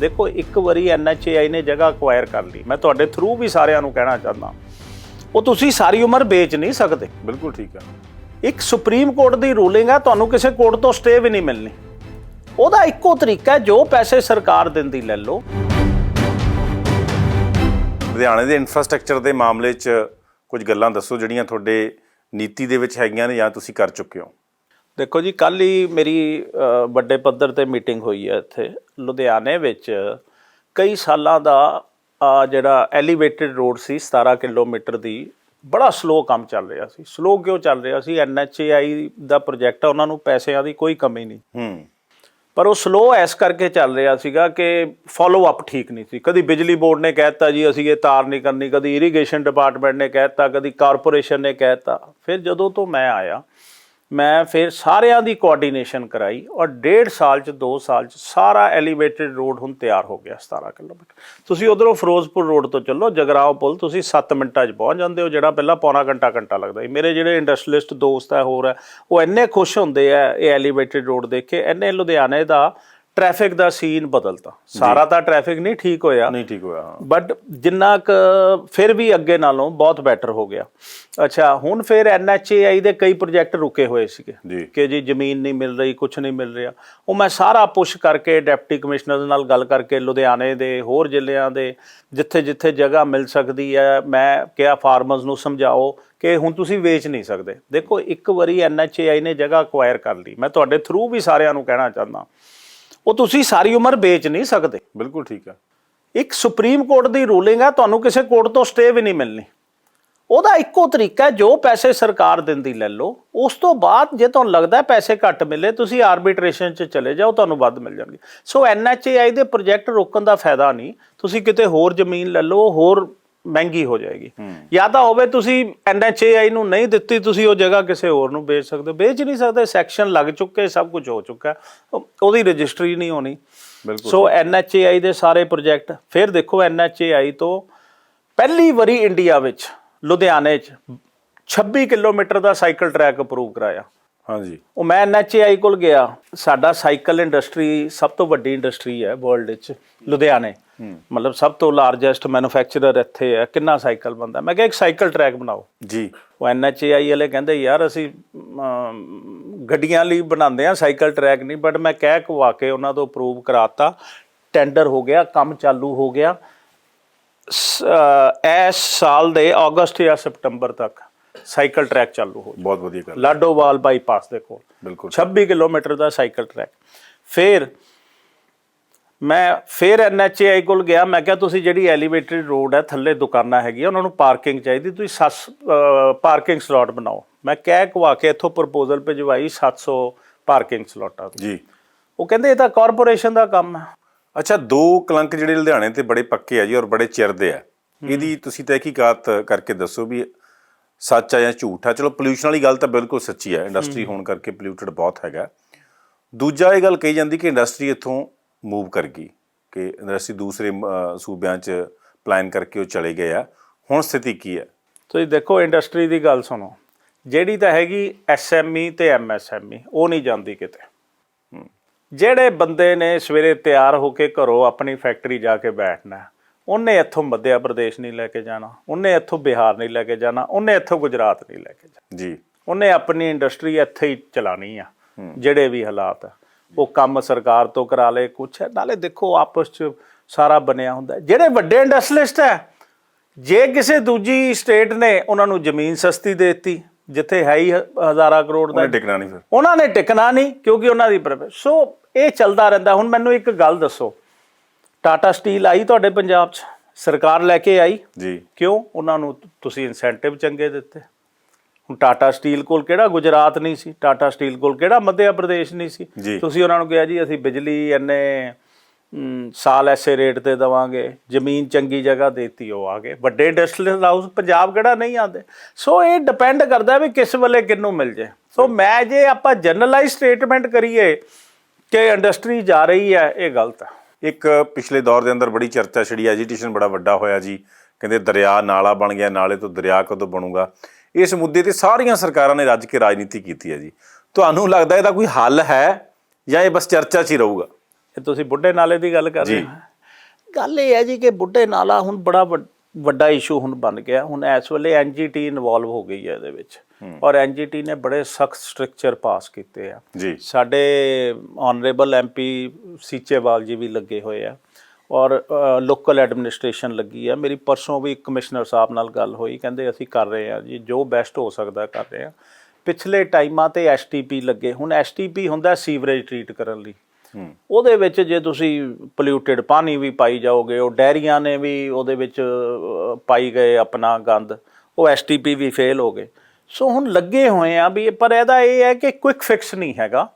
ਦੇਖੋ ਇੱਕ ਵਾਰੀ ਐਨਐਚਏਆਈ ਨੇ ਜਗ੍ਹਾ ਅਕਵਾਇਰ ਕਰ ਲਈ। ਮੈਂ ਤੁਹਾਡੇ ਥਰੂ ਵੀ ਸਾਰਿਆਂ ਨੂੰ ਕਹਿਣਾ ਚਾਹੁੰਦਾ। ਉਹ ਤੁਸੀਂ ਸਾਰੀ ਉਮਰ ਵੇਚ ਨਹੀਂ ਸਕਦੇ। ਬਿਲਕੁਲ ਠੀਕ ਹੈ। ਇੱਕ ਸੁਪਰੀਮ ਕੋਰਟ ਦੀ ਰੂਲਿੰਗ ਹੈ ਤੁਹਾਨੂੰ ਕਿਸੇ ਕੋਰਟ ਤੋਂ ਸਟੇ ਵੀ ਨਹੀਂ ਮਿਲਣੀ। ਉਹਦਾ ਇੱਕੋ ਤਰੀਕਾ ਹੈ ਜੋ ਪੈਸੇ ਸਰਕਾਰ ਦਿੰਦੀ ਲੈ ਲਓ। ਲੁਧਿਆਣੇ ਦੇ ਇਨਫਰਾਸਟ੍ਰਕਚਰ ਦੇ ਮਾਮਲੇ 'ਚ ਕੁਝ ਗੱਲਾਂ ਦੱਸੋ ਜਿਹੜੀਆਂ ਤੁਹਾਡੇ ਨੀਤੀ ਦੇ ਵਿੱਚ ਹੈਗੀਆਂ ਨੇ ਜਾਂ ਤੁਸੀਂ ਕਰ ਚੁੱਕੇ ਹੋ। ਦੇਖੋ ਜੀ ਕੱਲ ਹੀ ਮੇਰੀ ਵੱਡੇ ਪੱਧਰ ਤੇ ਮੀਟਿੰਗ ਹੋਈ ਹੈ ਇੱਥੇ ਲੁਧਿਆਣੇ ਵਿੱਚ। ਕਈ ਸਾਲਾਂ ਦਾ ਜਿਹੜਾ ਐਲੀਵੇਟਡ ਰੋਡ ਸੀ 17 ਕਿਲੋਮੀਟਰ ਦੀ ਬੜਾ ਸਲੋ ਕੰਮ ਚੱਲ ਰਿਹਾ ਸੀ। ਸਲੋ ਕਿਉਂ ਚੱਲ ਰਿਹਾ ਸੀ? ਐਨਐਚਏਆਈ ਦਾ ਪ੍ਰੋਜੈਕਟ ਹੈ ਉਹਨਾਂ ਨੂੰ ਪੈਸਿਆਂ ਦੀ ਕੋਈ ਕਮੀ ਨਹੀਂ। ਹੂੰ। ਪਰ ਉਹ ਸਲੋ ਐਸ ਕਰਕੇ ਚੱਲ ਰਿਹਾ ਸੀਗਾ ਕਿ ਫਾਲੋ ਅਪ ਠੀਕ ਨਹੀਂ ਸੀ। ਕਦੀ ਬਿਜਲੀ ਬੋਰਡ ਨੇ ਕਹਿਤਾ ਜੀ ਅਸੀਂ ਇਹ ਤਾਰ ਨਹੀਂ ਕਰਨੀ ਕਦੀ ਇਰੀਗੇਸ਼ਨ ਡਿਪਾਰਟਮੈਂਟ ਨੇ ਕਹਿਤਾ ਕਦੀ ਕਾਰਪੋਰੇਸ਼ਨ ਨੇ ਕਹਿਤਾ ਫਿਰ ਜਦੋਂ ਤੋਂ ਮੈਂ ਆਇਆ ਮੈਂ ਫਿਰ ਸਾਰਿਆਂ ਦੀ ਕੋਆਰਡੀਨੇਸ਼ਨ ਕਰਾਈ ਔਰ ਡੇਢ ਸਾਲ ਚ 2 ਸਾਲ ਚ ਸਾਰਾ ਐਲੀਵੇਟਡ ਰੋਡ ਹੁਣ ਤਿਆਰ ਹੋ ਗਿਆ 17 ਕਿਲੋਮੀਟਰ। ਤੁਸੀਂ ਉਧਰੋਂ ਫਿਰੋਜ਼ਪੁਰ ਰੋਡ ਤੋਂ ਚੱਲੋ, ਜਗਰਾਓ ਪੁਲ, ਤੁਸੀਂ 7 ਮਿੰਟਾਂ 'ਚ ਪਹੁੰਚ ਜਾਂਦੇ ਹੋ, ਜਿਹੜਾ ਪਹਿਲਾਂ ਪੌਣਾ ਘੰਟਾ ਘੰਟਾ ਲੱਗਦਾ ਸੀ। ਮੇਰੇ ਜਿਹੜੇ ਇੰਡਸਟਰੀਲਿਸਟ ਦੋਸਤ ਹੈ, ਹੋਰ ਹੈ, ਉਹ ਇੰਨੇ ਖੁਸ਼ ਹੁੰਦੇ ਆ ਇਹ ਐਲੀਵੇਟਡ ਰੋਡ ਦੇਖ ਕੇ, ਇੰਨੇ ਲੁਧਿਆਣੇ ਦਾ ਟ੍ਰੈਫਿਕ ਦਾ ਸੀਨ ਬਦਲਤਾ। ਸਾਰਾ ਤਾਂ ਟ੍ਰੈਫਿਕ ਨਹੀਂ ਠੀਕ ਹੋਇਆ। ਨਹੀਂ ਠੀਕ ਹੋਇਆ ਹਾਂ। ਬਟ ਜਿੰਨਾ ਕ ਫਿਰ ਵੀ ਅੱਗੇ ਨਾਲੋਂ ਬਹੁਤ ਬੈਟਰ ਹੋ ਗਿਆ। ਅੱਛਾ ਹੁਣ ਫਿਰ ਐਨਐਚਏਆਈ ਦੇ ਕਈ ਪ੍ਰੋਜੈਕਟ ਰੁਕੇ ਹੋਏ ਸੀਗੇ। ਕਿ ਜੀ ਜ਼ਮੀਨ ਨਹੀਂ ਮਿਲ ਰਹੀ ਕੁਝ ਨਹੀਂ ਮਿਲ ਰਿਹਾ। ਉਹ ਮੈਂ ਸਾਰਾ ਪੁਸ਼ ਕਰਕੇ ਡਿਪਟੀ ਕਮਿਸ਼ਨਰ ਦੇ ਨਾਲ ਗੱਲ ਕਰਕੇ ਲੁਧਿਆਣੇ ਦੇ ਹੋਰ ਜ਼ਿਲ੍ਹਿਆਂ ਦੇ ਜਿੱਥੇ ਜਿੱਥੇ ਜਗ੍ਹਾ ਮਿਲ ਸਕਦੀ ਹੈ ਮੈਂ ਕਿਹਾ ਫਾਰਮਰਸ ਨੂੰ ਸਮਝਾਓ ਕਿ ਹੁਣ ਤੁਸੀਂ ਵੇਚ ਨਹੀਂ ਸਕਦੇ। ਦੇਖੋ ਇੱਕ ਵਾਰੀ ਐਨਐਚਏਆਈ ਨੇ ਜਗ੍ਹਾ ਅਕਵਾਇਰ ਕਰ ਲਈ। ਮੈਂ ਤੁਹਾਡੇ ਥਰੂ ਵੀ ਸਾਰਿਆਂ ਨੂੰ ਕਹਿਣਾ ਚਾਹੁੰਦਾ। ਉਹ ਤੁਸੀਂ ਸਾਰੀ ਉਮਰ ਵੇਚ ਨਹੀਂ ਸਕਦੇ। ਬਿਲਕੁਲ ਠੀਕ ਹੈ ਇੱਕ ਸੁਪਰੀਮ ਕੋਰਟ ਦੀ ਰੂਲਿੰਗ ਹੈ ਤੁਹਾਨੂੰ ਕਿਸੇ ਕੋਰਟ ਤੋਂ ਸਟੇ ਵੀ ਨਹੀਂ ਮਿਲਣੀ। ਉਹਦਾ ਇੱਕੋ ਤਰੀਕਾ ਹੈ ਜੋ ਪੈਸੇ ਸਰਕਾਰ ਦਿੰਦੀ ਲੈ ਲਓ। ਉਸ ਤੋਂ ਬਾਅਦ ਜੇ ਤੁਹਾਨੂੰ ਲੱਗਦਾ ਹੈ ਪੈਸੇ ਘੱਟ ਮਿਲੇ ਤੁਸੀਂ ਆਰਬਿਟ੍ਰੇਸ਼ਨ 'ਚ ਚਲੇ ਜਾਓ ਤੁਹਾਨੂੰ ਵੱਧ ਮਿਲ ਜਾਣਗੇ। ਸੋ ਐਨਐਚਏਆਈ ਦੇ ਪ੍ਰੋਜੈਕਟ ਰੋਕਣ ਦਾ ਫਾਇਦਾ ਨਹੀਂ। ਤੁਸੀਂ ਕਿਤੇ ਹੋਰ ਜ਼ਮੀਨ ਲੈ ਲਓ ਹੋਰ ਮਹਿੰਗੀ ਹੋ ਜਾਏਗੀ। ਜਾਂ ਤਾਂ ਹੋਵੇ ਤੁਸੀਂ ਐਨਐਚਏਆਈ ਨੂੰ ਨਹੀਂ ਦਿੱਤੀ ਤੁਸੀਂ ਉਹ ਜਗ੍ਹਾ ਕਿਸੇ ਹੋਰ ਨੂੰ ਵੇਚ ਸਕਦੇ ਹੋ। ਵੇਚ ਨਹੀਂ ਸਕਦੇ ਸੈਕਸ਼ਨ ਲੱਗ ਚੁੱਕੇ ਸਭ ਕੁਝ ਹੋ ਚੁੱਕਾ। ਉਹਦੀ ਰਜਿਸਟਰੀ ਨਹੀਂ ਹੋਣੀ। ਬਿਲਕੁਲ ਸੋ ਐਨਐਚਏਆਈ ਦੇ ਸਾਰੇ ਪ੍ਰੋਜੈਕਟ ਫਿਰ ਦੇਖੋ ਐਨਐਚਏਆਈ ਤੋਂ ਪਹਿਲੀ ਵਾਰੀ ਇੰਡੀਆ ਵਿੱਚ ਲੁਧਿਆਣੇ 'ਚ 26 ਕਿਲੋਮੀਟਰ ਦਾ ਸਾਈਕਲ ਟਰੈਕ ਅਪਰੂਵ ਕਰਾਇਆ। ਹਾਂਜੀ। ਉਹ ਮੈਂ ਐਨਐਚਏਆਈ ਕੋਲ ਗਿਆ। ਸਾਡਾ ਸਾਈਕਲ ਇੰਡਸਟਰੀ ਸਭ ਤੋਂ ਵੱਡੀ ਇੰਡਸਟਰੀ ਹੈ ਵਰਲਡ ਵਿੱਚ ਲੁਧਿਆਣੇ। ਮਤਲਬ ਸਭ ਤੋਂ ਲਾਰਜੈਸਟ ਮੈਨੂਫੈਕਚਰਰ ਇੱਥੇ ਹੈ। ਕਿੰਨਾ ਸਾਈਕਲ ਬੰਦਾ ਮੈਂ ਕਿਹਾ ਇੱਕ ਸਾਈਕਲ ਟਰੈਕ ਬਣਾਓ। ਜੀ। ਉਹ ਐਨਐਚਏਆਈ ਵਾਲੇ ਕਹਿੰਦੇ ਯਾਰ ਅਸੀਂ ਗੱਡੀਆਂ ਲਈ ਬਣਾਉਂਦੇ ਆ ਸਾਈਕਲ ਟਰੈਕ ਨਹੀਂ ਬਟ ਮੈਂ ਕਹਿ ਕਵਾ ਕੇ ਉਹਨਾਂ ਤੋਂ ਅਪਰੂਵ ਕਰਾਤਾ। ਟੈਂਡਰ ਹੋ ਗਿਆ ਕੰਮ ਚਾਲੂ ਹੋ ਗਿਆ। ਇਸ ਸਾਲ ਦੇ ਅਗਸਤ ਜਾਂ ਸਤੰਬਰ ਤੱਕ। ਸਾਈਕਲ ਟਰੈਕ ਚਾਲੂ ਹੋ ਬਹੁਤ ਵਧੀਆ ਗੱਲ ਲਾਡੋਵਾਲ ਬਾਈਪਾਸ ਦੇ ਕੋਲ। ਬਿਲਕੁਲ 26 ਕਿਲੋਮੀਟਰ ਦਾ ਸਾਈਕਲ ਟਰੈਕ। ਫਿਰ ਮੈਂ ਫਿਰ ਐਨਐਚਏਆਈ ਕੋਲ ਗਿਆ। ਮੈਂ ਕਿਹਾ ਤੁਸੀਂ ਜਿਹੜੀ ਐਲੀਵੇਟਡ ਰੋਡ ਹੈ ਥੱਲੇ ਦੁਕਾਨਾਂ ਹੈਗੀਆਂ ਉਹਨਾਂ ਨੂੰ ਪਾਰਕਿੰਗ ਚਾਹੀਦੀ। ਤੁਸੀਂ ਸੱਸ ਪਾਰਕਿੰਗ ਸਲੋਟ ਬਣਾਓ। ਮੈਂ ਕਹਿ ਕਵਾ ਕੇ ਇੱਥੋਂ ਪ੍ਰਪੋਜ਼ਲ ਭਿਜਵਾਈ 700 ਪਾਰਕਿੰਗ ਸਲੋਟਾਂ ਦੀ ਜੀ। ਉਹ ਕਹਿੰਦੇ ਇਹ ਤਾਂ ਕਾਰਪੋਰੇਸ਼ਨ ਦਾ ਕੰਮ ਹੈ। ਅੱਛਾ ਦੋ ਕਲੰਕ ਜਿਹੜੇ ਲੁਧਿਆਣੇ ਤੇ ਬੜੇ ਪੱਕੇ ਆ ਜੀ ਔਰ ਬੜੇ ਚਿਰ ਦੇ ਆ। ਇਹਦੀ ਤੁਸੀਂ ਤਹਿਕੀਕਾਤ ਕਰਕੇ ਦੱਸੋ ਵੀ ਸੱਚ ਆ ਜਾਂ ਝੂਠ ਆ? ਚਲੋ ਪੋਲੂਸ਼ਨ ਵਾਲੀ ਗੱਲ ਤਾਂ ਬਿਲਕੁਲ ਸੱਚੀ ਹੈ। ਇੰਡਸਟਰੀ ਹੋਣ ਕਰਕੇ ਪੋਲਿਊਟਡ ਬਹੁਤ ਹੈਗਾ। ਦੂਜਾ ਇਹ ਗੱਲ ਕਹੀ ਜਾਂਦੀ ਕਿ ਇੰਡਸਟਰੀ ਇੱਥੋਂ ਮੂਵ ਕਰ ਗਈ ਕਿ ਇੰਡਸਟਰੀ ਦੂਸਰੇ ਸੂਬਿਆਂ 'ਚ ਪਲਾਨ ਕਰਕੇ ਉਹ ਚਲੇ ਗਏ ਆ। ਹੁਣ ਸਥਿਤੀ ਕੀ ਹੈ ਤੁਸੀਂ ਦੇਖੋ ਇੰਡਸਟਰੀ ਦੀ ਗੱਲ ਸੁਣੋ। ਜਿਹੜੀ ਤਾਂ ਹੈਗੀ ਐਸਐਮਈ ਤੇ ਐਮਐਸਐਮਈ ਉਹ ਨਹੀਂ ਜਾਂਦੀ ਕਿਤੇ। ਜਿਹੜੇ ਬੰਦੇ ਨੇ ਸਵੇਰੇ ਤਿਆਰ ਹੋ ਕੇ ਘਰੋਂ ਆਪਣੀ ਫੈਕਟਰੀ ਜਾ ਕੇ ਬੈਠਣਾ ਹੈ, ਉਹਨੇ ਇੱਥੋਂ ਮੱਧਿਆ ਪ੍ਰਦੇਸ਼ ਨਹੀਂ ਲੈ ਕੇ ਜਾਣਾ ਉਹਨੇ ਇੱਥੋਂ ਬਿਹਾਰ ਨਹੀਂ ਲੈ ਕੇ ਜਾਣਾ ਉਹਨੇ ਇੱਥੋਂ ਗੁਜਰਾਤ ਨਹੀਂ ਲੈ ਕੇ ਜਾਣਾ। ਜੀ। ਉਹਨੇ ਆਪਣੀ ਇੰਡਸਟਰੀ ਇੱਥੇ ਹੀ ਚਲਾਣੀ ਆ ਜਿਹੜੇ ਵੀ ਹਾਲਾਤ ਆ। ਉਹ ਕੰਮ ਸਰਕਾਰ ਤੋਂ ਕਰਾ ਲੇ ਕੁਛ ਹੈ। ਨਾਲੇ ਦੇਖੋ ਆਪਸ ਚ ਸਾਰਾ ਬਣਿਆ ਹੁੰਦਾ। ਜਿਹੜੇ ਵੱਡੇ ਇੰਡਸਟਰੀਲਿਸਟ ਹੈ ਜੇ ਕਿਸੇ ਦੂਜੀ ਸਟੇਟ ਨੇ ਉਹਨਾਂ ਨੂੰ ਜ਼ਮੀਨ ਸਸਤੀ ਦੇ ਦਿੱਤੀ ਜਿੱਥੇ ਹੈ ਹੀ ਹਜ਼ਾਰਾਂ ਕਰੋੜ ਦਾ। ਉਹਨੇ ਟਿਕਣਾ ਨਹੀਂ ਫਿਰ। ਉਹਨਾਂ ਨੇ ਟਿਕਣਾ ਨਹੀਂ ਕਿਉਂਕਿ ਉਹਨਾਂ ਦੀ ਸੋ ਇਹ ਚੱਲਦਾ ਰਹਿੰਦਾ। ਹੁਣ ਮੈਨੂੰ ਇੱਕ ਗੱਲ ਦੱਸੋ ਟਾਟਾ ਸਟੀਲ ਆਈ ਤੁਹਾਡੇ ਪੰਜਾਬ 'ਚ? ਸਰਕਾਰ ਲੈ ਕੇ ਆਈ? ਜੀ। ਕਿਉਂ? ਉਹਨਾਂ ਨੂੰ ਤੁਸੀਂ ਇਨਸੈਂਟਿਵ ਚੰਗੇ ਦਿੱਤੇ। ਹੁਣ ਟਾਟਾ ਸਟੀਲ ਕੋਲ ਕਿਹੜਾ ਗੁਜਰਾਤ ਨਹੀਂ ਸੀ? ਟਾਟਾ ਸਟੀਲ ਕੋਲ ਕਿਹੜਾ ਮੱਧ ਪ੍ਰਦੇਸ਼ ਨਹੀਂ ਸੀ। ਤੁਸੀਂ ਉਹਨਾਂ ਨੂੰ ਕਿਹਾ ਜੀ ਅਸੀਂ ਬਿਜਲੀ ਇੰਨੇ ਮ, ਸਾਲ ਐਸੇ ਰੇਟ ਤੇ ਦਵਾਂਗੇ। ਜ਼ਮੀਨ ਚੰਗੀ ਜਗ੍ਹਾ ਦੇਤੀ ਉਹ ਆ ਗਏ। ਵੱਡੇ ਇੰਡਸਟਰੀਅਲ ਹਾਊਸ ਪੰਜਾਬ ਕਿਹੜਾ ਨਹੀਂ ਆਉਂਦੇ? ਸੋ ਇਹ ਡਿਪੈਂਡ ਕਰਦਾ ਵੀ ਕਿਸ ਵੇਲੇ ਕਿੰਨੂੰ ਮਿਲ ਜੇ। ਸੋ ਮੈਂ ਜੇ ਆਪਾਂ ਜਨਰਲਾਈਜ਼ ਸਟੇਟਮੈਂਟ ਕਰੀਏ ਕਿ ਇੰਡਸਟਰੀ ਜਾ ਰਹੀ ਹੈ ਇਹ ਗਲਤ ਹੈ। ਇੱਕ ਪਿਛਲੇ ਦੌਰ ਦੇ ਅੰਦਰ ਬੜੀ ਚਰਚਾ ਛਿੜੀ ਐਜੀਟੇਸ਼ਨ ਬੜਾ ਵੱਡਾ ਹੋਇਆ ਜੀ। ਕਹਿੰਦੇ ਦਰਿਆ ਨਾਲਾ ਬਣ ਗਿਆ ਨਾਲੇ ਤੋਂ ਦਰਿਆ ਕਦੋਂ ਬਣੂਗਾ? ਇਸ ਮੁੱਦੇ ਤੇ ਸਾਰੀਆਂ ਸਰਕਾਰਾਂ ਨੇ ਰੱਜ ਕੇ ਰਾਜਨੀਤੀ ਕੀਤੀ ਹੈ ਜੀ। ਤੁਹਾਨੂੰ ਲੱਗਦਾ ਇਹਦਾ ਕੋਈ ਹੱਲ ਹੈ ਜਾਂ ਇਹ ਬਸ ਚਰਚਾ 'ਚ ਹੀ ਰਹੂਗਾ? ਇਹ ਤੁਸੀਂ ਬੁੱਢੇ ਨਾਲੇ ਦੀ ਗੱਲ ਕਰ ਰਹੇ। ਹੋ? ਗੱਲ ਇਹ ਹੈ ਜੀ ਕਿ ਬੁੱਢੇ ਨਾਲਾ ਹੁਣ ਬੜਾ ਵੱਡ- ਇਸ਼ੂ ਹੁਣ ਬਣ ਗਿਆ। ਹੁਣ ਇਸ ਵੇਲੇ ਐਨਜੀਟੀ ਇਨਵੋਲਵ ਹੋ ਗਈ ਹੈ ਇਹਦੇ ਵਿੱਚ। ਔਰ ਐਨਜੀਟੀ ਨੇ ਬੜੇ ਸਖਤ ਸਟ੍ਰਕਚਰ ਪਾਸ ਕੀਤੇ ਆ। ਜੀ। ਸਾਡੇ ਆਨਰੇਬਲ ਐਮਪੀ ਸੀਚੇਵਾਲ ਜੀ ਵੀ ਲੱਗੇ ਹੋਏ ਆ। ਔਰ ਲੋਕਲ ਐਡਮਿਨਿਸਟ੍ਰੇਸ਼ਨ ਲੱਗੀ ਆ। ਮੇਰੀ ਪਰਸੋਂ ਵੀ ਕਮਿਸ਼ਨਰ ਸਾਹਿਬ ਨਾਲ ਗੱਲ ਹੋਈ। ਕਹਿੰਦੇ ਅਸੀਂ ਕਰ ਰਹੇ ਆ ਜੀ ਜੋ ਬੈਸਟ ਹੋ ਸਕਦਾ ਕਰ ਰਹੇ ਆ। ਪਿਛਲੇ ਟਾਈਮਾਂ ਤੇ ਐਸਟੀਪੀ ਲੱਗੇ। ਹੁਣ ਐਸਟੀਪੀ ਹੁੰਦਾ ਸੀਵਰੇਜ ਟ੍ਰੀਟ ਕਰਨ ਲਈ। ਉਹਦੇ ਵਿੱਚ ਜੇ ਤੁਸੀਂ ਪੋਲਿਊਟਿਡ ਪਾਣੀ ਵੀ ਪਾਈ ਜਾਓਗੇ, ਉਹ ਡੈਰੀਆਂ ਨੇ ਵੀ ਉਹਦੇ ਵਿੱਚ ਪਾਈ ਗਏ ਆਪਣਾ ਗੰਦ, ਉਹ ਐਸਟੀਪੀ ਵੀ ਫੇਲ ਹੋ ਗਏ। ਸੋ ਹੁਣ ਲੱਗੇ ਹੋਏ ਆ ਵੀ, ਪਰ ਇਹਦਾ ਇਹ ਹੈ ਕਿ ਕੁਇਕ ਫਿਕਸ ਨਹੀਂ ਹੈਗਾ।